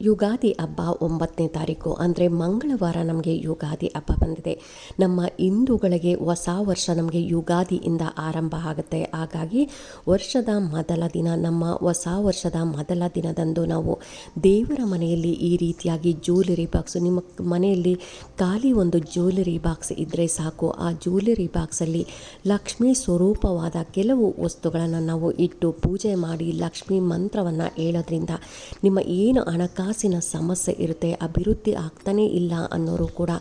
ಯುಗಾದಿ ಹಬ್ಬ ಒಂಬತ್ತನೇ ತಾರೀಕು ಅಂದರೆ ಮಂಗಳವಾರ ನಮಗೆ ಯುಗಾದಿ ಹಬ್ಬ ಬಂದಿದೆ. ನಮ್ಮ ಹಿಂದೂಗಳಿಗೆ ಹೊಸ ವರ್ಷ ನಮಗೆ ಯುಗಾದಿಯಿಂದ ಆರಂಭ ಆಗುತ್ತೆ. ಹಾಗಾಗಿ ವರ್ಷದ ಮೊದಲ ದಿನ, ನಮ್ಮ ಹೊಸ ವರ್ಷದ ಮೊದಲ ದಿನದಂದು ನಾವು ದೇವರ ಮನೆಯಲ್ಲಿ ಈ ರೀತಿಯಾಗಿ ಜ್ಯುವೆಲರಿ ಬಾಕ್ಸ್ ನಿಮ್ಮ ಮನೆಯಲ್ಲಿ ಖಾಲಿ ಒಂದು ಜ್ಯುವೆಲರಿ ಬಾಕ್ಸ್ ಇದ್ದರೆ ಸಾಕು. ಆ ಜ್ಯೂಲರಿ ಬಾಕ್ಸಲ್ಲಿ ಲಕ್ಷ್ಮೀ ಸ್ವರೂಪವಾದ ಕೆಲವು ವಸ್ತುಗಳನ್ನು ನಾವು ಇಟ್ಟು ಪೂಜೆ ಮಾಡಿ ಲಕ್ಷ್ಮೀ ಮಂತ್ರವನ್ನು ಹೇಳೋದ್ರಿಂದ ನಿಮ್ಮ ಏನು ಹಣಕಾಸಿನ ಸಮಸ್ಯೆ ಇರುತ್ತೆ, ಅಭಿವೃದ್ಧಿ ಆಗ್ತಾನೇ ಇಲ್ಲ ಅನ್ನೋರು ಕೂಡ,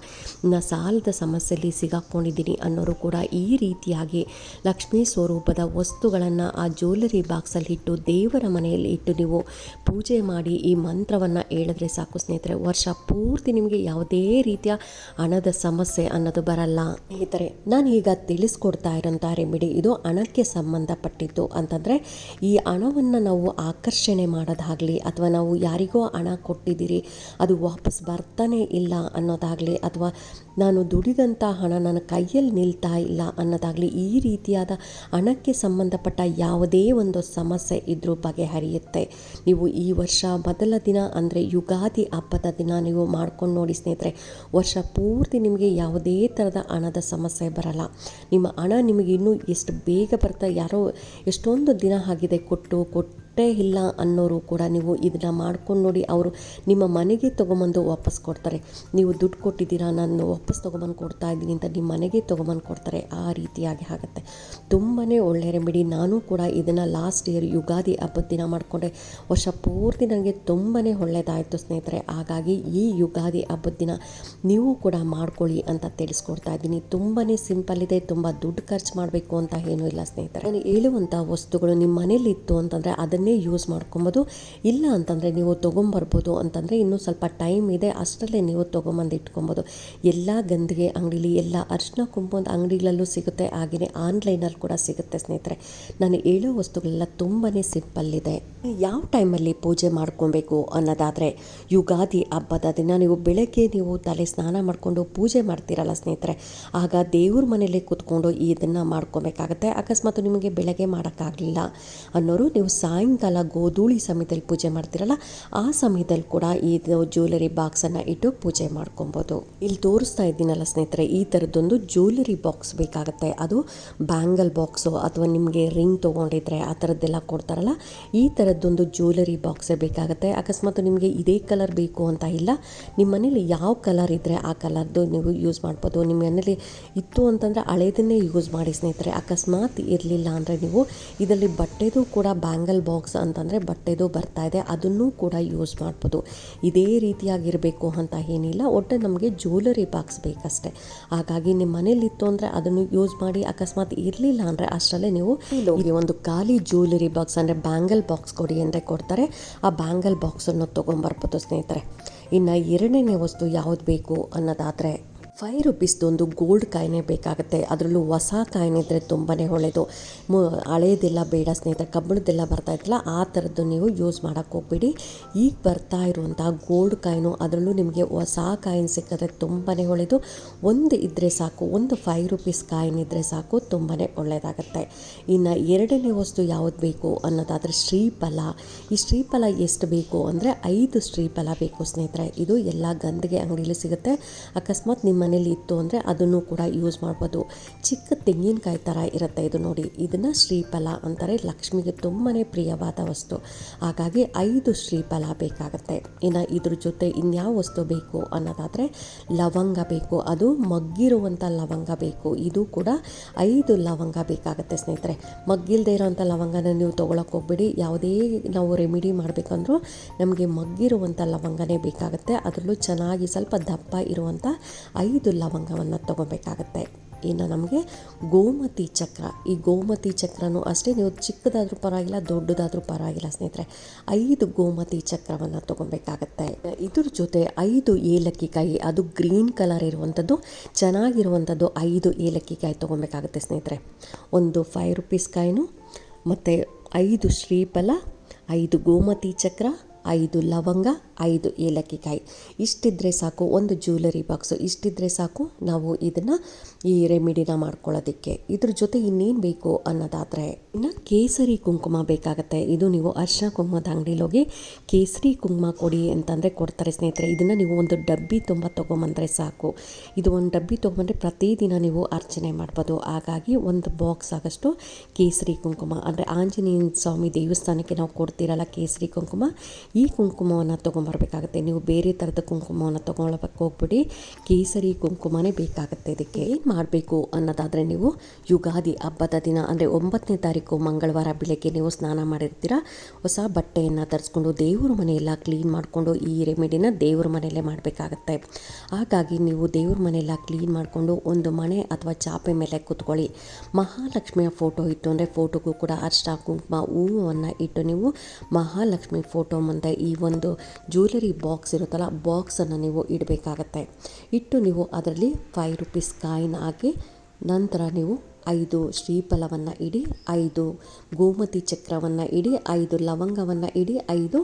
ನಾ ಸಾಲದ ಸಮಸ್ಯೆಯಲ್ಲಿ ಸಿಗಾಕೊಂಡಿದ್ದೀನಿ ಅನ್ನೋರು ಕೂಡ ಈ ರೀತಿಯಾಗಿ ಲಕ್ಷ್ಮೀ ಸ್ವರೂಪದ ವಸ್ತುಗಳನ್ನು ಆ ಜ್ಯುವೆಲರಿ ಬಾಕ್ಸಲ್ಲಿ ಇಟ್ಟು, ದೇವರ ಮನೆಯಲ್ಲಿ ಇಟ್ಟು ನೀವು ಪೂಜೆ ಮಾಡಿ ಈ ಮಂತ್ರವನ್ನು ಹೇಳಿದ್ರೆ ಸಾಕು ಸ್ನೇಹಿತರೆ, ವರ್ಷ ಪೂರ್ತಿ ನಿಮಗೆ ಯಾವುದೇ ರೀತಿಯ ಹಣದ ಸಮಸ್ಯೆ ಅನ್ನೋದು ಬರಲ್ಲ. ಸ್ನೇಹಿತರೆ, ನಾನು ಈಗ ತಿಳಿಸ್ಕೊಡ್ತಾ ಇರೋಂಥ ರೆಮಿಡಿ ಇದು ಹಣಕ್ಕೆ ಸಂಬಂಧಪಟ್ಟಿದ್ದು ಅಂತಂದರೆ, ಈ ಹಣವನ್ನು ನಾವು ಆಕರ್ಷಣೆ ಮಾಡೋದಾಗಲಿ ಅಥವಾ ನಾವು ಯಾರಿಗೋ ಹಣ ಕೊಟ್ಟಿದ್ದೀರಿ, ಅದು ವಾಪಸ್ ಬರ್ತಾನೆ ಇಲ್ಲ ಅನ್ನೋದಾಗಲಿ ಅಥವಾ ನಾನು ದುಡಿದಂಥ ಹಣ ನನ್ನ ಕೈಯಲ್ಲಿ ನಿಲ್ತಾ ಇಲ್ಲ ಅನ್ನೋದಾಗಲಿ ಈ ರೀತಿಯಾದ ಹಣಕ್ಕೆ ಸಂಬಂಧಪಟ್ಟ ಯಾವುದೇ ಒಂದು ಸಮಸ್ಯೆ ಇದ್ರೂ ಬಗೆಹರಿಯುತ್ತೆ. ನೀವು ಈ ವರ್ಷ ಮೊದಲ ದಿನ ಅಂದರೆ ಯುಗಾದಿ ಹಬ್ಬದ ದಿನ ನೀವು ಮಾಡ್ಕೊಂಡು ನೋಡಿ ಸ್ನೇಹಿತರೆ, ವರ್ಷ ಪೂರ್ತಿ ನಿಮಗೆ ಯಾವುದೇ ಥರದ ಹಣದ ಸಮಸ್ಯೆ ಬರಲ್ಲ. ನಿಮ್ಮ ಹಣ ನಿಮಗೆ ಇನ್ನೂ ಎಷ್ಟು ಬೇಗ ಬರ್ತಾ, ಯಾರೋ ಎಷ್ಟೊಂದು ದಿನ ಆಗಿದೆ ಕೊಟ್ಟು ಕೊಟ್ಟೇ ಇಲ್ಲ ಅನ್ನೋರು ಕೂಡ ನೀವು ಇದನ್ನು ಮಾಡ್ಕೊಂಡು ನೋಡಿ ಅವರು ನಿಮ್ಮ ಮನೆಗೆ ತೊಗೊಂಬಂದು ವಾಪಸ್ ಕೊಡ್ತಾರೆ. ನೀವು ದುಡ್ಡು ಕೊಟ್ಟಿದ್ದೀರಾ, ನಾನು ವಾಪಸ್ ತೊಗೊಂಬಂದು ಕೊಡ್ತಾ ಇದ್ದೀನಿ ಅಂತ ನಿಮ್ಮ ಮನೆಗೆ ತೊಗೊಂಬಂದು ಕೊಡ್ತಾರೆ, ಆ ರೀತಿಯಾಗಿ ಆಗುತ್ತೆ. ತುಂಬಾ ಒಳ್ಳೆಯ ರೆಮಿಡಿ ನಾನು ಕೂಡ ಇದನ್ನು ಲಾಸ್ಟ್ ಇಯರ್ ಯುಗಾದಿ ಹಬ್ಬದ ದಿನ ಮಾಡಿಕೊಂಡೆ. ವರ್ಷ ಪೂರ್ತಿ ನನಗೆ ತುಂಬಾ ಒಳ್ಳೆಯದಾಯಿತು ಸ್ನೇಹಿತರೆ. ಹಾಗಾಗಿ ಈ ಯುಗಾದಿ ಹಬ್ಬದ ದಿನ ನೀವು ಕೂಡ ಮಾಡ್ಕೊಳ್ಳಿ ಅಂತ ತಿಳಿಸ್ಕೊಡ್ತಾ ಇದ್ದೀನಿ. ತುಂಬಾ ಸಿಂಪಲ್ ಇದೆ, ತುಂಬ ದುಡ್ಡು ಖರ್ಚು ಮಾಡಬೇಕು ಅಂತ ಏನೂ ಇಲ್ಲ ಸ್ನೇಹಿತರೆ. ನಾನು ಹೇಳುವಂಥ ವಸ್ತುಗಳು ನಿಮ್ಮ ಮನೇಲಿತ್ತು ಅಂತಂದರೆ ಅದನ್ನೇ ಯೂಸ್ ಮಾಡ್ಕೊಬೋದು. ಇಲ್ಲ ಅಂತಂದರೆ ನೀವು ತೊಗೊಂಬರ್ಬೋದು ಅಂತಂದರೆ ಇನ್ನೂ ಸ್ವಲ್ಪ ಟೈಮ್ ಇದೆ, ಅಷ್ಟರಲ್ಲೇ ನೀವು ತೊಗೊಂಬಂದು ಇಟ್ಕೊಬೋದು. ಎಲ್ಲ ಗಂದಿಗೆ ಅಂಗಡಿಲಿ, ಎಲ್ಲ ಅರ್ಶಿನ ಕುಂಕುಮದ ಅಂಗಡಿಗಳಲ್ಲೂ ಸಿಗುತ್ತೆ ಹಾಗೆಯೇ ಆನ್ಲೈನಲ್ಲಿ ಕೂಡ ಸಿಗುತ್ತೆ ಸ್ನೇಹಿತರೆ. ನಾನು ಹೇಳೋ ವಸ್ತುಗಳೆಲ್ಲ ತುಂಬಾ ಸಿಂಪಲ್ಲಿದೆ. ಯಾವ ಟೈಮಲ್ಲಿ ಪೂಜೆ ಮಾಡ್ಕೊಬೇಕು ಅನ್ನೋದಾದರೆ, ಯುಗಾದಿ ಹಬ್ಬದ ದಿನ ನೀವು ಬೆಳಗ್ಗೆ ನೀವು ತಲೆ ಸ್ನಾನ ಮಾಡಿಕೊಂಡು ಪೂಜೆ ಮಾಡ್ತೀರಲ್ಲ ಸ್ನೇಹಿತರೆ, ಆಗ ದೇವ್ರ ಮನೇಲಿ ಕೂತ್ಕೊಂಡು ಇದನ್ನು ಮಾಡ್ಕೊಬೇಕಾಗತ್ತೆ. ಅಕಸ್ಮಾತ್ ನಿಮಗೆ ಬೆಳಗ್ಗೆ ಮಾಡೋಕ್ಕಾಗಲಿಲ್ಲ ಅನ್ನೋರು ನೀವು ಸಾಯಂಕಾಲ ಗೋಧೂಳಿ ಸಮಯದಲ್ಲಿ ಪೂಜೆ ಮಾಡ್ತೀರಲ್ಲ, ಆ ಸಮಯದಲ್ಲಿ ಕೂಡ ಈ ಜ್ಯುವೆಲರಿ ಬಾಕ್ಸನ್ನು ಇಟ್ಟು ಪೂಜೆ ಮಾಡ್ಕೊಬೋದು. ಇಲ್ಲಿ ತೋರಿಸ್ತಾ ಇದ್ದೀನಲ್ಲ ಸ್ನೇಹಿತರೆ, ಈ ಥರದ್ದೊಂದು ಜ್ಯುವೆಲರಿ ಬಾಕ್ಸ್ ಬೇಕಾಗುತ್ತೆ. ಅದು ಬ್ಯಾಂಗಲ್ ಬಾಕ್ಸು ಅಥವಾ ನಿಮಗೆ ರಿಂಗ್ ತಗೊಂಡಿದ್ರೆ ಆ ಥರದ್ದೆಲ್ಲ ಕೊಡ್ತಾರಲ್ಲ, ಈ ಥರದ್ದೊಂದು ಜ್ಯುವೆಲರಿ ಬಾಕ್ಸೇ ಬೇಕಾಗುತ್ತೆ. ಅಕಸ್ಮಾತ್ ನಿಮಗೆ ಇದೇ ಕಲರ್ ಬೇಕು ಅಂತ ಇಲ್ಲ, ನಿಮ್ಮ ಮನೇಲಿ ಯಾವ ಕಲರ್ ಇದ್ದರೆ ಆ ಕಲರ್ದು ನೀವು ಯೂಸ್ ಮಾಡ್ಬೋದು. ನಿಮ್ಮ ಮನೇಲಿ ಇತ್ತು ಅಂತಂದರೆ ಹಳೇದನ್ನೇ ಯೂಸ್ ಮಾಡಿ ಸ್ನೇಹಿತರೆ, ಅಕಸ್ಮಾತ್ ಇರಲಿಲ್ಲ ಅಂದರೆ ನೀವು ಇದರಲ್ಲಿ ಬಟ್ಟೆದು ಕೂಡ ಬ್ಯಾಂಗಲ್ ಬಾಕ್ಸ್ ಅಂತಂದರೆ ಬಟ್ಟೆದು ಬರ್ತಾ ಇದೆ ಅದನ್ನು ಕೂಡ ಯೂಸ್ ಮಾಡ್ಬೋದು. ಇದೇ ರೀತಿಯಾಗಿರಬೇಕು ಅಂತ ಏನಿಲ್ಲ ಒಟ್ಟು ನಮಗೆ ಜ್ಯುವೆಲರಿ ಬಾಕ್ಸ್ ಬೇಕಷ್ಟೆ. ಹಾಗಾಗಿ ನಿಮ್ಮ ಮನೇಲಿತ್ತು ಅಂದರೆ ಅದನ್ನು ಯೂಸ್ ಮಾಡಿ ಅಕಸ್ಮಾತ್ ಇರಲಿಲ್ಲ ಅಂದರೆ ಅಷ್ಟರಲ್ಲೇ ನೀವು ಇಲ್ಲಿ ಒಂದು ಖಾಲಿ ಜ್ಯುವೆಲರಿ ಬಾಕ್ಸ್ ಅಂದರೆ ಬ್ಯಾಂಗಲ್ ಬಾಕ್ಸ್ ಕೊಡಿ ಅಂದರೆ ಕೊಡ್ತಾರೆ. ಆ ಬ್ಯಾಂಗಲ್ ಬಾಕ್ಸನ್ನು ತೊಗೊಂಬರ್ಬೋದು ಸ್ನೇಹಿತರೆ. ಇನ್ನು ಎರಡನೇ ವಸ್ತು ಯಾವುದು ಬೇಕು ಅನ್ನೋದಾದರೆ ಫೈವ್ ರುಪೀಸ್ದೊಂದು ಗೋಲ್ಡ್ ಕಾಯಿನೇ ಬೇಕಾಗುತ್ತೆ. ಅದರಲ್ಲೂ ಹೊಸ ಕಾಯಿನೆ ಇದ್ದರೆ ತುಂಬಾ ಒಳ್ಳೆಯದು ಮು ಬೇಡ ಸ್ನೇಹಿತರೆ ಬರ್ತಾ ಇತ್ತಲ್ಲ, ಆ ಥರದ್ದು ನೀವು ಯೂಸ್ ಮಾಡೋಕ್ಕೆ ಹೋಗ್ಬೇಡಿ. ಈಗ ಬರ್ತಾ ಇರುವಂಥ ಗೋಲ್ಡ್ ಕಾಯಿನು ಅದರಲ್ಲೂ ನಿಮಗೆ ಹೊಸ ಕಾಯಿನ್ ಸಿಕ್ಕಿದ್ರೆ ತುಂಬಾ ಒಳ್ಳೆಯದು ಒಂದು ಇದ್ದರೆ ಸಾಕು, ಒಂದು ಫೈವ್ ರುಪೀಸ್ ಕಾಯಿನ್ ಇದ್ದರೆ ಸಾಕು ತುಂಬಾ ಒಳ್ಳೆಯದಾಗತ್ತೆ ಇನ್ನು ಎರಡನೇ ವಸ್ತು ಯಾವುದು ಬೇಕು ಅನ್ನೋದಾದರೆ ಶ್ರೀಫಲ. ಈ ಶ್ರೀಫಲ ಎಷ್ಟು ಬೇಕು ಅಂದರೆ ಐದು ಶ್ರೀಫಲ ಬೇಕು ಸ್ನೇಹಿತರೆ. ಇದು ಎಲ್ಲ ಗಂದಿಗೆ ಅಂಗಡಿಯಲ್ಲಿ ಸಿಗುತ್ತೆ. ಅಕಸ್ಮಾತ್ ನಿಮ್ಮ ಮನೇಲಿ ಇತ್ತು ಅಂದರೆ ಅದನ್ನು ಕೂಡ ಯೂಸ್ ಮಾಡ್ಬೋದು. ಚಿಕ್ಕ ತೆಂಗಿನಕಾಯಿ ಥರ ಇರುತ್ತೆ ಇದು ನೋಡಿ. ಇದನ್ನು ಶ್ರೀಫಲ ಅಂತಾರೆ. ಲಕ್ಷ್ಮಿಗೆ ತುಂಬಾ ಪ್ರಿಯವಾದ ವಸ್ತು. ಹಾಗಾಗಿ ಐದು ಶ್ರೀಫಲ ಬೇಕಾಗುತ್ತೆ. ಇನ್ನು ಇದ್ರ ಜೊತೆ ಇನ್ಯಾವ ವಸ್ತು ಬೇಕು ಅನ್ನೋದಾದರೆ ಲವಂಗ ಬೇಕು. ಅದು ಮಗ್ಗಿರುವಂಥ ಲವಂಗ ಬೇಕು. ಇದು ಕೂಡ ಐದು ಲವಂಗ ಬೇಕಾಗುತ್ತೆ ಸ್ನೇಹಿತರೆ. ಮಗ್ಗಿಲ್ದೇ ಇರೋವಂಥ ಲವಂಗನ ನೀವು ತೊಗೊಳಕ್ಕೆ ಹೋಗ್ಬೇಡಿ. ಯಾವುದೇ ನಾವು ರೆಮಿಡಿ ಮಾಡಬೇಕಂದ್ರೂ ನಮಗೆ ಮಗ್ಗಿರುವಂಥ ಲವಂಗನೇ ಬೇಕಾಗುತ್ತೆ. ಅದರಲ್ಲೂ ಚೆನ್ನಾಗಿ ಸ್ವಲ್ಪ ದಪ್ಪ ಇರುವಂಥ ಐದು ಲವಂಗವನ್ನು ತೊಗೋಬೇಕಾಗತ್ತೆ. ಇನ್ನು ನಮಗೆ ಗೋಮತಿ ಚಕ್ರ, ಈ ಗೋಮತಿ ಚಕ್ರನೂ ಅಷ್ಟೇ, ನೀವು ಚಿಕ್ಕದಾದರೂ ಪರವಾಗಿಲ್ಲ, ದೊಡ್ಡದಾದರೂ ಪರವಾಗಿಲ್ಲ ಸ್ನೇಹಿತರೆ. ಐದು ಗೋಮತಿ ಚಕ್ರವನ್ನು ತೊಗೊಬೇಕಾಗತ್ತೆ. ಇದ್ರ ಜೊತೆ ಐದು ಏಲಕ್ಕಿಕಾಯಿ, ಅದು ಗ್ರೀನ್ ಕಲರ್ ಇರುವಂಥದ್ದು ಚೆನ್ನಾಗಿರುವಂಥದ್ದು ಐದು ಏಲಕ್ಕಿಕಾಯಿ ತೊಗೊಬೇಕಾಗತ್ತೆ ಸ್ನೇಹಿತರೆ. ಒಂದು ಫೈವ್ ರುಪೀಸ್ ಕಾಯಿನು, ಮತ್ತು ಐದು ಶ್ರೀಫಲ, ಐದು ಗೋಮತಿ ಚಕ್ರ, ಐದು ಲವಂಗ ಐದು ಏಲಕ್ಕಿಕಾಯಿ. ಇಷ್ಟಿದ್ರೆ ಸಾಕು ಒಂದು ಜ್ಯುವೆಲರಿ ಬಾಕ್ಸು ಇಷ್ಟಿದ್ರೆ ಸಾಕು ನಾವು ಇದನ್ನು ಈ ರೆಮಿಡಿನ ಮಾಡ್ಕೊಳ್ಳೋದಕ್ಕೆ. ಇದ್ರ ಜೊತೆ ಇನ್ನೇನು ಬೇಕು ಅನ್ನೋದಾದರೆ ಇನ್ನು ಕೇಸರಿ ಕುಂಕುಮ ಬೇಕಾಗುತ್ತೆ. ಇದು ನೀವು ಅರ್ಶಿನ ಕುಂಕುಮದ ಅಂಗಡಿಲಿ ಹೋಗಿ ಕೇಸರಿ ಕುಂಕುಮ ಕೊಡಿ ಅಂತಂದರೆ ಕೊಡ್ತಾರೆ ಸ್ನೇಹಿತರೆ. ಇದನ್ನು ನೀವು ಒಂದು ಡಬ್ಬಿ ತುಂಬ ತೊಗೊಂಬಂದರೆ ಸಾಕು. ಇದು ಒಂದು ಡಬ್ಬಿ ತೊಗೊಂಬಂದರೆ ಪ್ರತಿದಿನ ನೀವು ಅರ್ಚನೆ ಮಾಡ್ಬೋದು. ಹಾಗಾಗಿ ಒಂದು ಬಾಕ್ಸ್ ಆಗಷ್ಟು ಕೇಸರಿ ಕುಂಕುಮ. ಅಂದರೆ ಆಂಜನೇಯ ಸ್ವಾಮಿ ದೇವಸ್ಥಾನಕ್ಕೆ ನಾವು ಕೊಡ್ತೀರಲ್ಲ ಕೇಸರಿ ಕುಂಕುಮ, ಈ ಕುಂಕುಮವನ್ನು ತೊಗೊಂಬರ್ಬೇಕಾಗತ್ತೆ ನೀವು ಬೇರೆ ಥರದ ಕುಂಕುಮವನ್ನು ತೊಗೊಳ್ಬೇಕು, ಹೋಗ್ಬಿಡಿ. ಕೇಸರಿ ಕುಂಕುಮನೇ ಬೇಕಾಗುತ್ತೆ ಇದಕ್ಕೆ. ಏನು ಮಾಡಬೇಕು ಅನ್ನೋದಾದರೆ ನೀವು ಯುಗಾದಿ ಹಬ್ಬದ ದಿನ, ಅಂದರೆ ಒಂಬತ್ತನೇ ತಾರೀಕು ಮಂಗಳವಾರ ಬೆಳಗ್ಗೆ ನೀವು ಸ್ನಾನ ಮಾಡಿರ್ತೀರ? ಹೊಸ ಬಟ್ಟೆಯನ್ನು ತರಿಸ್ಕೊಂಡು ದೇವ್ರ ಮನೆಯೆಲ್ಲ ಕ್ಲೀನ್ ಮಾಡಿಕೊಂಡು ಈ ರೆಮಿಡಿನ ದೇವ್ರ ಮನೆಯಲ್ಲೇ ಮಾಡಬೇಕಾಗತ್ತೆ. ಹಾಗಾಗಿ ನೀವು ದೇವ್ರ ಮನೆಯೆಲ್ಲ ಕ್ಲೀನ್ ಮಾಡಿಕೊಂಡು ಒಂದು ಮನೆ ಅಥವಾ ಚಾಪೆ ಮೇಲೆ ಕೂತ್ಕೊಳ್ಳಿ. ಮಹಾಲಕ್ಷ್ಮಿಯ ಫೋಟೋ ಇತ್ತು ಅಂದರೆ ಫೋಟೋಗೂ ಕೂಡ ಅರ್ಶ ಕುಂಕುಮ ಹೂವನ್ನು ಇಟ್ಟು ನೀವು ಮಹಾಲಕ್ಷ್ಮಿ ಫೋಟೋ ಮುಂದೆ ಈ ಒಂದು ಜ್ಯುವೆಲರಿ ಬಾಕ್ಸ್ ಇರುತ್ತಲ್ಲ ಬಾಕ್ಸನ್ನು ನೀವು ಇಡಬೇಕಾಗತ್ತೆ. ಇಟ್ಟು ನೀವು ಅದರಲ್ಲಿ ಫೈವ್ ರುಪೀಸ್ ಕಾಯಿನ್ ಹಾಕಿ ನಂತರ ನೀವು ಐದು ಶ್ರೀಫಲವನ್ನು ಇಡಿ, ಐದು ಗೋಮತಿ ಚಕ್ರವನ್ನು ಇಡಿ, ಐದು ಲವಂಗವನ್ನು ಇಡಿ, ಐದು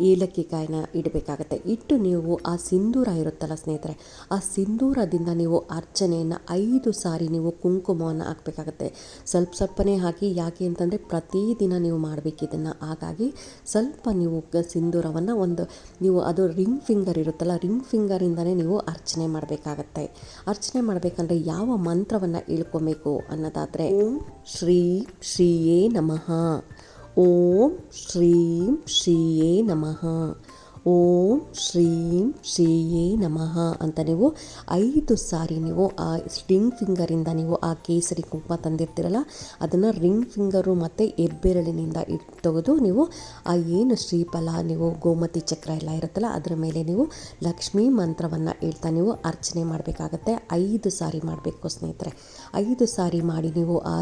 ಏಲಕ್ಕಿ ಕಾಯಿನ ಇಡಬೇಕಾಗತ್ತೆ. ಇಟ್ಟು ನೀವು ಆ ಸಿಂಧೂರ ಇರುತ್ತಲ್ಲ ಸ್ನೇಹಿತರೆ, ಆ ಸಿಂಧೂರದಿಂದ ನೀವು ಅರ್ಚನೆಯನ್ನು ಐದು ಸಾರಿ ನೀವು ಕುಂಕುಮವನ್ನು ಹಾಕಬೇಕಾಗತ್ತೆ. ಸ್ವಲ್ಪ ಸ್ವಲ್ಪನೇ ಹಾಕಿ, ಯಾಕೆ ಅಂತಂದರೆ ಪ್ರತಿದಿನ ನೀವು ಮಾಡಬೇಕು ಇದನ್ನು ಹಾಗಾಗಿ ಸ್ವಲ್ಪ ನೀವು ಸಿಂಧೂರವನ್ನು ಒಂದು, ನೀವು ಅದು ರಿಂಗ್ ಫಿಂಗರ್ ಇರುತ್ತಲ್ಲ, ರಿಂಗ್ ಫಿಂಗರಿಂದನೇ ನೀವು ಅರ್ಚನೆ ಮಾಡಬೇಕಾಗತ್ತೆ. ಅರ್ಚನೆ ಮಾಡಬೇಕಂದ್ರೆ ಯಾವ ಮಂತ್ರವನ್ನು ಇಳ್ಕೊಬೇಕು ಅನ್ನೋದಾದರೆ ಶ್ರೀ ಶ್ರೀಯೇ ನಮಃ. ಓಂ ಶ್ರೀಂ ಶ್ರೀಯೇ ನಮಃ ಓಂ ಶ್ರೀಂ ಶ್ರೀಯೇ ನಮಃ ಅಂತ ನೀವು ಐದು ಸಾರಿ ನೀವು ಆ ರಿಂಗ್ ಫಿಂಗರಿಂದ ನೀವು ಆ ಕೇಸರಿ ಕುಂಕುಮ ತಂದಿರ್ತೀರಲ್ಲ, ಅದನ್ನು ರಿಂಗ್ ಫಿಂಗರು ಮತ್ತು ಹೆಬ್ಬೆರಳಿನಿಂದ ಇಟ್ಟು ತೆಗೆದು ನೀವು ಆ ಏನು ಶ್ರೀಫಲ, ನೀವು ಗೋಮತಿ ಚಕ್ರ ಎಲ್ಲ ಇರುತ್ತಲ್ಲ, ಅದರ ಮೇಲೆ ನೀವು ಲಕ್ಷ್ಮೀ ಮಂತ್ರವನ್ನು ಹೇಳ್ತಾ ನೀವು ಅರ್ಚನೆ ಮಾಡಬೇಕಾಗತ್ತೆ. ಐದು ಸಾರಿ ಮಾಡಬೇಕು ಸ್ನೇಹಿತರೆ. ಐದು ಸಾರಿ ಮಾಡಿ ನೀವು ಆ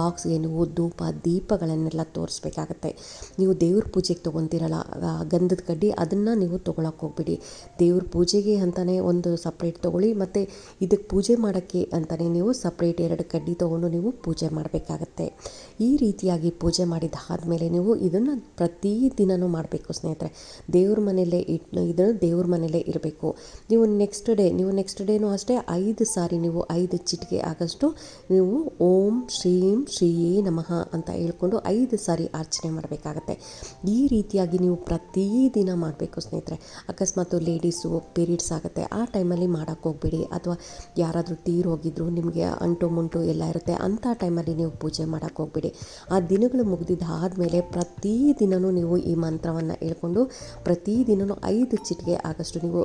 ಬಾಕ್ಸ್ಗೆ ನೀವು ಧೂಪ, ದೀಪಗಳನ್ನೆಲ್ಲ ತೋರಿಸ್ಬೇಕಾಗತ್ತೆ. ನೀವು ದೇವ್ರ ಪೂಜೆಗೆ ತೊಗೊತೀರಲ್ಲ ಗಂಧದ ಕಡ್ಡಿ ಅದನ್ನು ನೀವು ತೊಗೊಳಕ್ಕೆ ಹೋಗ್ಬಿಡಿ. ದೇವ್ರ ಪೂಜೆಗೆ ಅಂತಲೇ ಒಂದು ಸಪ್ರೇಟ್ ತೊಗೊಳ್ಳಿ, ಮತ್ತು ಇದಕ್ಕೆ ಪೂಜೆ ಮಾಡೋಕ್ಕೆ ಅಂತಲೇ ನೀವು ಸಪ್ರೇಟ್ ಎರಡು ಕಡ್ಡಿ ತೊಗೊಂಡು ನೀವು ಪೂಜೆ ಮಾಡಬೇಕಾಗತ್ತೆ. ಈ ರೀತಿಯಾಗಿ ಪೂಜೆ ಮಾಡಿದ್ದಾದಮೇಲೆ ನೀವು ಇದನ್ನು ಪ್ರತಿದಿನವೂ ಮಾಡಬೇಕು, ಸ್ನೇಹಿತರೆ. ದೇವ್ರ ಮನೆಯಲ್ಲೇ ಇಟ್, ಇದನ್ನು ದೇವ್ರ ಮನೆಯಲ್ಲೇ ಇರಬೇಕು. ನೀವು ನೆಕ್ಸ್ಟ್ ಡೇ ನೀವು ನೆಕ್ಸ್ಟ್ ಡೇನೂ ಅಷ್ಟೇ ಐದು ಸಾರಿ ನೀವು ಐದು ಚಿಟಿಕೆ ಆಗಷ್ಟು ನೀವು ಓಂ ಶ್ರೀಂ ಶ್ರೀಯೇ ನಮಃ ಅಂತ ಹೇಳ್ಕೊಂಡು ಐದು ಸಾರಿ ಅರ್ಚನೆ ಮಾಡಬೇಕಾಗತ್ತೆ. ಈ ರೀತಿಯಾಗಿ ನೀವು ಪ್ರತಿದಿನ ಮಾಡಬೇಕು, ಸ್ನೇಹಿತರೆ. ಅಕಸ್ಮಾತ್ ಲೇಡೀಸು ಪೀರಿಯಡ್ಸ್ ಆಗುತ್ತೆ, ಆ ಟೈಮಲ್ಲಿ ಮಾಡೋಕ್ಕೆ ಹೋಗ್ಬೇಡಿ. ಅಥವಾ ಯಾರಾದರೂ ತೀರೋಗಿದ್ರು, ನಿಮಗೆ ಅಂಟು ಮುಂಟು ಎಲ್ಲ ಇರುತ್ತೆ, ಅಂಥ ಟೈಮಲ್ಲಿ ನೀವು ಪೂಜೆ ಮಾಡೋಕ್ಕೆ ಹೋಗ್ಬೇಡಿ. ಆ ದಿನಗಳು ಮುಗಿದಿದ್ದಾದಮೇಲೆ ಪ್ರತಿದಿನವೂ ನೀವು ಈ ಮಂತ್ರವನ್ನು ಹೇಳ್ಕೊಂಡು ಪ್ರತಿದಿನವೂ ಐದು ಚಿಟಿಕೆ ಆಗಷ್ಟು ನೀವು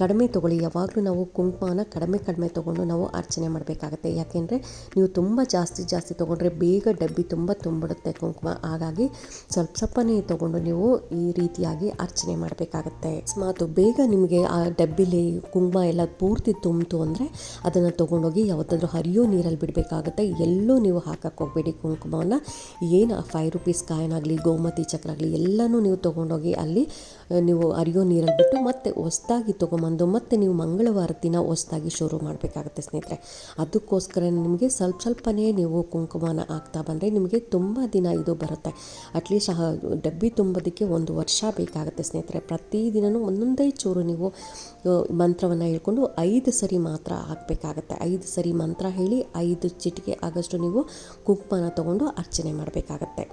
ಕಡಿಮೆ ತೊಗೊಳ್ಳಿ. ಯಾವಾಗಲೂ ನಾವು ಕುಂಕುಮನ ಕಡಿಮೆ ಕಡಿಮೆ ತೊಗೊಂಡು ನಾವು ಅರ್ಚನೆ ಮಾಡಬೇಕಾಗತ್ತೆ. ಯಾಕೆಂದರೆ ನೀವು ತುಂಬ ಜಾಸ್ತಿ ಜಾಸ್ತಿ ತೊಗೊಂಡ್ರೆ ಬೇಗ ಡಬ್ಬಿ ತುಂಬ ತುಂಬಿಡುತ್ತೆ ಕುಂಕುಮ. ಹಾಗಾಗಿ ಸ್ವಲ್ಪ ಸ್ವಲ್ಪನೇ ತೊಗೊಂಡು ನೀವು ಈ ರೀತಿಯಾಗಿ ಅರ್ಚನೆ ಮಾಡಬೇಕಾಗತ್ತೆ. ಮಾತು ಬೇಗ ನಿಮಗೆ ಆ ಡಬ್ಬಿಲಿ ಕುಂಕುಮ ಎಲ್ಲ ಪೂರ್ತಿ ತುಂಬಿತು ಅಂದರೆ ಅದನ್ನು ತೊಗೊಂಡೋಗಿ ಯಾವತ್ತಾದರೂ ಹರಿಯೋ ನೀರಲ್ಲಿ ಬಿಡಬೇಕಾಗತ್ತೆ. ಎಲ್ಲೂ ನೀವು ಹಾಕಕ್ಕೆ ಹೋಗ್ಬೇಡಿ ಕುಂಕುಮವನ್ನು ಏನು ಫೈವ್ ರುಪೀಸ್ ಕಾಯಿನಾಗಲಿ ಗೋಮತಿ ಚಕ್ರ ಆಗಲಿ, ಎಲ್ಲನೂ ನೀವು ತೊಗೊಂಡೋಗಿ ಅಲ್ಲಿ ನೀವು ಅರಿಯೋ ನೀರಲ್ಲಿ ಬಿಟ್ಟು ಮತ್ತೆ ಹೊಸ್ದಾಗಿ ತೊಗೊಂಬಂದು ಮತ್ತೆ ನೀವು ಮಂಗಳವಾರ ದಿನ ಹೊಸ್ದಾಗಿ ಶುರು ಮಾಡಬೇಕಾಗುತ್ತೆ ಸ್ನೇಹಿತರೆ. ಅದಕ್ಕೋಸ್ಕರ ನಿಮಗೆ ಸ್ವಲ್ಪ ಸ್ವಲ್ಪನೇ ನೀವು ಕುಂಕುಮನ ಹಾಕ್ತಾ ಬಂದರೆ ನಿಮಗೆ ತುಂಬ ದಿನ ಇದು ಬರುತ್ತೆ. ಅಟ್ಲೀಸ್ಟ್ ಆ, ಡಬ್ಬಿ ತುಂಬೋದಕ್ಕೆ ಒಂದು ವರ್ಷ ಬೇಕಾಗುತ್ತೆ ಸ್ನೇಹಿತರೆ. ಪ್ರತಿದಿನವೂ ಒಂದೊಂದೇ ಚೂರು ನೀವು ಮಂತ್ರವನ್ನು ಹೇಳ್ಕೊಂಡು ಐದು ಸರಿ ಮಾತ್ರ ಹಾಕಬೇಕಾಗತ್ತೆ. ಐದು ಸರಿ ಮಂತ್ರ ಹೇಳಿ ಐದು ಚಿಟಿಕೆ ಆಗಷ್ಟು ನೀವು ಕುಂಕುಮನ ತೊಗೊಂಡು ಅರ್ಚನೆ ಮಾಡಬೇಕಾಗತ್ತೆ.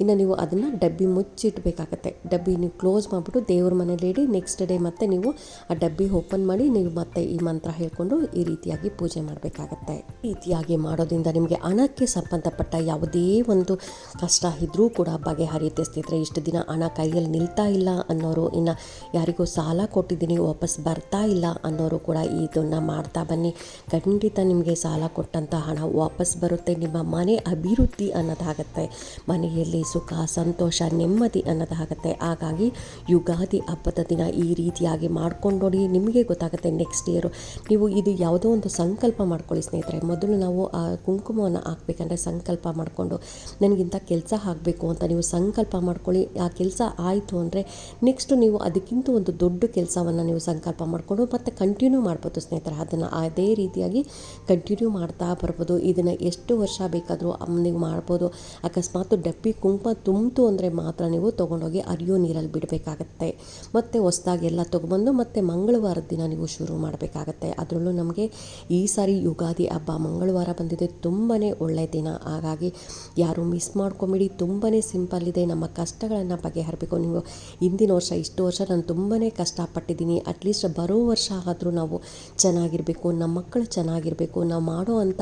ಇನ್ನು ನೀವು ಅದನ್ನು ಡಬ್ಬಿ ಮುಚ್ಚಿಡಬೇಕಾಗತ್ತೆ ಡಬ್ಬಿ ನೀವು ಕ್ಲೋಸ್ ಮಾಡಿಬಿಟ್ಟು ದೇವ್ರ ಮನೇಲಿ ಇಡಿ ನೆಕ್ಸ್ಟ್ ಡೇ ಮತ್ತೆ ನೀವು ಆ ಡಬ್ಬಿ ಓಪನ್ ಮಾಡಿ, ನೀವು ಮತ್ತೆ ಈ ಮಂತ್ರ ಹೇಳ್ಕೊಂಡು ಈ ರೀತಿಯಾಗಿ ಪೂಜೆ ಮಾಡಬೇಕಾಗತ್ತೆ. ಈ ರೀತಿಯಾಗಿ ಮಾಡೋದ್ರಿಂದ ನಿಮಗೆ ಹಣಕ್ಕೆ ಸಂಬಂಧಪಟ್ಟ ಯಾವುದೇ ಒಂದು ಕಷ್ಟ ಇದ್ದರೂ ಕೂಡ ಬಗೆಹರಿಯುತ್ತೆ ಸ್ನೇಹಿತರೆ. ಇಷ್ಟು ದಿನ ಹಣ ಕೈಯಲ್ಲಿ ನಿಲ್ತಾ ಇಲ್ಲ ಅನ್ನೋರು, ಇನ್ನು ಯಾರಿಗೂ ಸಾಲ ಕೊಟ್ಟಿದ್ದೀನಿ, ವಾಪಸ್ ಬರ್ತಾ ಇಲ್ಲ ಅನ್ನೋರು ಕೂಡ ಇದನ್ನು ಮಾಡ್ತಾ ಬನ್ನಿ. ಖಂಡಿತ ನಿಮಗೆ ಸಾಲ ಕೊಟ್ಟಂಥ ಹಣ ವಾಪಸ್ ಬರುತ್ತೆ. ನಿಮ್ಮ ಮನೆ ಅಭಿವೃದ್ಧಿ ಅನ್ನೋದಾಗತ್ತೆ. ಮನೆಯಲ್ಲಿ ಸುಖ, ಸಂತೋಷ, ನೆಮ್ಮದಿ ಅನ್ನೋದಾಗತ್ತೆ. ಹಾಗಾಗಿ ಯುಗಾದಿ ಹಬ್ಬದ ದಿನ ಈ ರೀತಿಯಾಗಿ ಮಾಡ್ಕೊಂಡು ನಿಮಗೆ ಗೊತ್ತಾಗುತ್ತೆ ನೆಕ್ಸ್ಟ್ ಇಯರು ನೀವು ಇದು ಯಾವುದೋ ಒಂದು ಸಂಕಲ್ಪ ಮಾಡ್ಕೊಳ್ಳಿ ಸ್ನೇಹಿತರೆ. ಮೊದಲು ನಾವು ಆ ಕುಂಕುಮವನ್ನು ಹಾಕ್ಬೇಕಂದ್ರೆ ಸಂಕಲ್ಪ ಮಾಡಿಕೊಂಡು ನನಗಿಂತ ಕೆಲಸ ಆಗಬೇಕು ಅಂತ ನೀವು ಸಂಕಲ್ಪ ಮಾಡ್ಕೊಳ್ಳಿ. ಆ ಕೆಲಸ ಆಯಿತು ಅಂದರೆ ನೆಕ್ಸ್ಟ್ ನೀವು ಅದಕ್ಕಿಂತ ಒಂದು ದೊಡ್ಡ ಕೆಲಸವನ್ನು ನೀವು ಸಂಕಲ್ಪ ಮಾಡಿಕೊಂಡು ಮತ್ತೆ ಕಂಟಿನ್ಯೂ ಮಾಡ್ಬೋದು ಸ್ನೇಹಿತರೆ. ಅದನ್ನು ಅದೇ ರೀತಿಯಾಗಿ ಕಂಟಿನ್ಯೂ ಮಾಡ್ತಾ ಬರ್ಬೋದು. ಇದನ್ನು ಎಷ್ಟು ವರ್ಷ ಬೇಕಾದರೂ ನೀವು ಮಾಡ್ಬೋದು. ಇರ್ಬೋದು ಅಕಸ್ಮಾತ್ ಡಪ್ಪಿ ಕುಂಕುಮ ತುಂಬಿತು ಅಂದರೆ ಮಾತ್ರ ನೀವು ತೊಗೊಂಡೋಗಿ ಅರಿಯೋ ನೀರಲ್ಲಿ ಬಿಡಬೇಕಾಗತ್ತೆ. ಮತ್ತು ಹೊಸದಾಗಿ ಎಲ್ಲ ತೊಗೊಬಂದು ಮತ್ತು ಮಂಗಳವಾರದ ದಿನ ನೀವು ಶುರು ಮಾಡಬೇಕಾಗತ್ತೆ. ಅದರಲ್ಲೂ ನಮಗೆ ಈ ಸಾರಿ ಯುಗಾದಿ ಹಬ್ಬ ಮಂಗಳವಾರ ಬಂದಿದೆ ತುಂಬಾ ಒಳ್ಳೆಯ ದಿನ. ಹಾಗಾಗಿ ಯಾರು ಮಿಸ್ ಮಾಡ್ಕೊಂಬಿಡಿ ತುಂಬಾ ಸಿಂಪಲ್ ಇದೆ. ನಮ್ಮ ಕಷ್ಟಗಳನ್ನು ಬಗೆಹರಬೇಕು. ನೀವು ಹಿಂದಿನ ವರ್ಷ, ಇಷ್ಟು ವರ್ಷ ನಾನು ತುಂಬಾ ಕಷ್ಟಪಟ್ಟಿದ್ದೀನಿ. ಅಟ್ಲೀಸ್ಟ್ ಬರೋ ವರ್ಷ ಆದರೂ ನಾವು ಚೆನ್ನಾಗಿರಬೇಕು. ನಮ್ಮ ಮಕ್ಕಳು ಚೆನ್ನಾಗಿರಬೇಕು. ನಾವು ಮಾಡೋ ಅಂಥ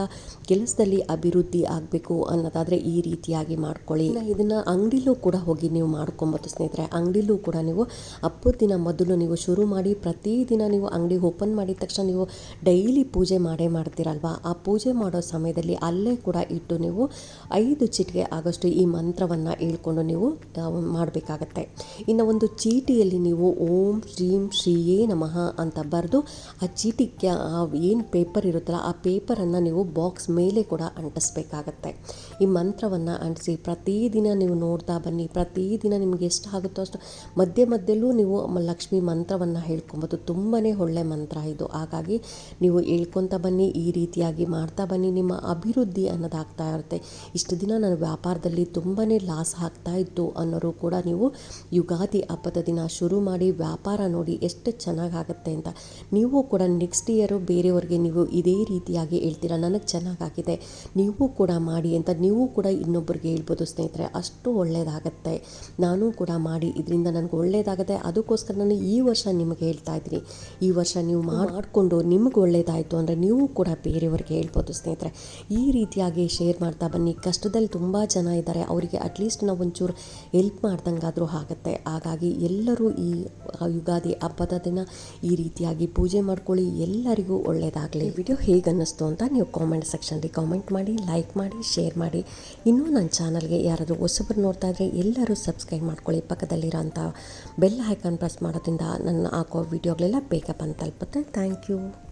ಕೆಲಸದಲ್ಲಿ ಅಭಿವೃದ್ಧಿ ಆಗಬೇಕು ಅನ್ನೋದಾದರೆ ಈ ರೀತಿಯಾಗಿ ಮಾಡ್ಕೊಳ್ಳಿ. ಇದನ್ನು ಅಂಗಡಿಲೂ ಕೂಡ ಹೋಗಿ ನೀವು ಮಾಡ್ಕೊಬೋದು ಸ್ನೇಹಿತರೆ. ಅಂಗಡಿಲೂ ಕೂಡ ನೀವು ಹಬ್ಬದ ದಿನ ಮೊದಲು ನೀವು ಶುರು ಮಾಡಿ ಪ್ರತಿದಿನ ನೀವು ಅಂಗಡಿ ಓಪನ್ ಮಾಡಿದ ತಕ್ಷಣ ನೀವು ಡೈಲಿ ಪೂಜೆ ಮಾಡೇ ಮಾಡ್ತೀರಲ್ವಾ? ಆ ಪೂಜೆ ಮಾಡೋ ಸಮಯದಲ್ಲಿ ಅಲ್ಲೇ ಕೂಡ ಇಟ್ಟು ನೀವು ಐದು ಚಿಟಿಕೆ ಆಗಷ್ಟು ಈ ಮಂತ್ರವನ್ನು ಹೇಳ್ಕೊಂಡು ನೀವು ಮಾಡಬೇಕಾಗತ್ತೆ. ಇನ್ನು ಒಂದು ಚೀಟಿಯಲ್ಲಿ ನೀವು ಓಂ ಶ್ರೀಂ ಶ್ರೀಯೇ ನಮಃ ಅಂತ ಬರೆದು ಆ ಚೀಟಿಗೆ ಏನು ಪೇಪರ್ ಇರುತ್ತಲ್ಲ ಆ ಪೇಪರನ್ನು ನೀವು ಬಾಕ್ಸ್ ಮೇಲೆ ಕೂಡ ಅಂಟಿಸ್ಬೇಕಾಗತ್ತೆ. ಈ ಮಂತ್ರವನ್ನು ಅಂಟಿಸಿ ಪ್ರತಿದಿನ ನೀವು ನೋಡ್ತಾ ಬನ್ನಿ ಪ್ರತಿದಿನ ನಿಮಗೆ ಎಷ್ಟು ಆಗುತ್ತೋ ಅಷ್ಟು ಮಧ್ಯೆ ಮಧ್ಯಲ್ಲೂ ನೀವು ಲಕ್ಷ್ಮೀ ಮಂತ್ರವನ್ನು ಹೇಳ್ಕೊಬೋದು. ತುಂಬಾ ಒಳ್ಳೆ ಮಂತ್ರ ಇದು. ಹಾಗಾಗಿ ನೀವು ಹೇಳ್ಕೊತ ಬನ್ನಿ, ಈ ರೀತಿಯಾಗಿ ಮಾಡ್ತಾ ಬನ್ನಿ. ನಿಮ್ಮ ಅಭಿವೃದ್ಧಿ ಅನ್ನೋದಾಗ್ತಾ ಇರುತ್ತೆ. ಇಷ್ಟು ದಿನ ನಾನು ವ್ಯಾಪಾರದಲ್ಲಿ ತುಂಬಾ ಲಾಸ್ ಆಗ್ತಾ ಇತ್ತು ಅನ್ನೋರು ಕೂಡ ನೀವು ಯುಗಾದಿ ಹಬ್ಬದ ದಿನ ಶುರು ಮಾಡಿ ವ್ಯಾಪಾರ ನೋಡಿ ಎಷ್ಟು ಚೆನ್ನಾಗಾಗುತ್ತೆ ಅಂತ. ನೀವು ಕೂಡ ನೆಕ್ಸ್ಟ್ ಇಯರು ಬೇರೆಯವ್ರಿಗೆ ನೀವು ಇದೇ ರೀತಿಯಾಗಿ ಹೇಳ್ತೀರಾ, ನನಗೆ ಚೆನ್ನಾಗಾಗಿದೆ, ನೀವು ಕೂಡ ಮಾಡಿ ಅಂತ. ನೀವು ಕೂಡ ಇನ್ನೊಬ್ಬರಿಗೆ ಹೇಳ್ಬೋದು ಸ್ನೇಹಿತರೆ, ಅಷ್ಟು ಒಳ್ಳೆಯದಾಗತ್ತೆ ನಾನು ಕೂಡ ಮಾಡಿ, ಇದರಿಂದ ನನಗೆ ಒಳ್ಳೆಯದಾಗತ್ತೆ ಅದಕ್ಕೋಸ್ಕರ ನಾನು ಈ ವರ್ಷ ನಿಮಗೆ ಹೇಳ್ತಾ ಇದ್ದೀನಿ. ಈ ವರ್ಷ ನೀವು ಮಾಡಿಕೊಂಡು ನಿಮ್ಗೆ ಒಳ್ಳೆಯದಾಯಿತು ಅಂದರೆ ನೀವು ಕೂಡ ಬೇರೆಯವ್ರಿಗೆ ಹೇಳ್ಬೋದು ಸ್ನೇಹಿತರೆ. ಈ ರೀತಿಯಾಗಿ ಶೇರ್ ಮಾಡ್ತಾ ಬನ್ನಿ. ಕಷ್ಟದಲ್ಲಿ ತುಂಬ ಜನ ಇದ್ದಾರೆ. ಅವರಿಗೆ ಅಟ್ಲೀಸ್ಟ್ ನಾವು ಒಂಚೂರು ಹೆಲ್ಪ್ ಮಾಡ್ದಂಗಾದರೂ ಆಗುತ್ತೆ. ಹಾಗಾಗಿ ಎಲ್ಲರೂ ಈ ಯುಗಾದಿ ಹಬ್ಬದ ದಿನ ಈ ರೀತಿಯಾಗಿ ಪೂಜೆ ಮಾಡ್ಕೊಳ್ಳಿ. ಎಲ್ಲರಿಗೂ ಒಳ್ಳೆಯದಾಗಲಿ ವಿಡಿಯೋ ಹೇಗೆ ಅನ್ನಿಸ್ತು ಅಂತ ನೀವು ಕಾಮೆಂಟ್ ಸೆಕ್ಷನಲ್ಲಿ ಕಾಮೆಂಟ್ ಮಾಡಿ ಲೈಕ್ ಮಾಡಿ ಶೇರ್ ಮಾಡಿ. ಇನ್ನೂ ನನ್ನ ಚಾನಲ್ಗೆ ಯಾರಾದರೂ ಹೊಸಬರು ನೋಡ್ತಾ ಇದ್ದರೆ ಎಲ್ಲರೂ ಸಬ್ಸ್ಕ್ರೈಬ್ ಮಾಡ್ಕೊಳ್ಳಿ. ಪಕ್ಕದಲ್ಲಿರೋಂಥ ಬೆಲ್ ಐಕಾನ್ ಪ್ರೆಸ್ ಮಾಡೋದ್ರಿಂದ ನನ್ನ ಹಾಕೋ ವೀಡಿಯೋಗಳೆಲ್ಲ ಬೇಗ ಬಂದು ತಲುಪುತ್ತೆ. Thank you.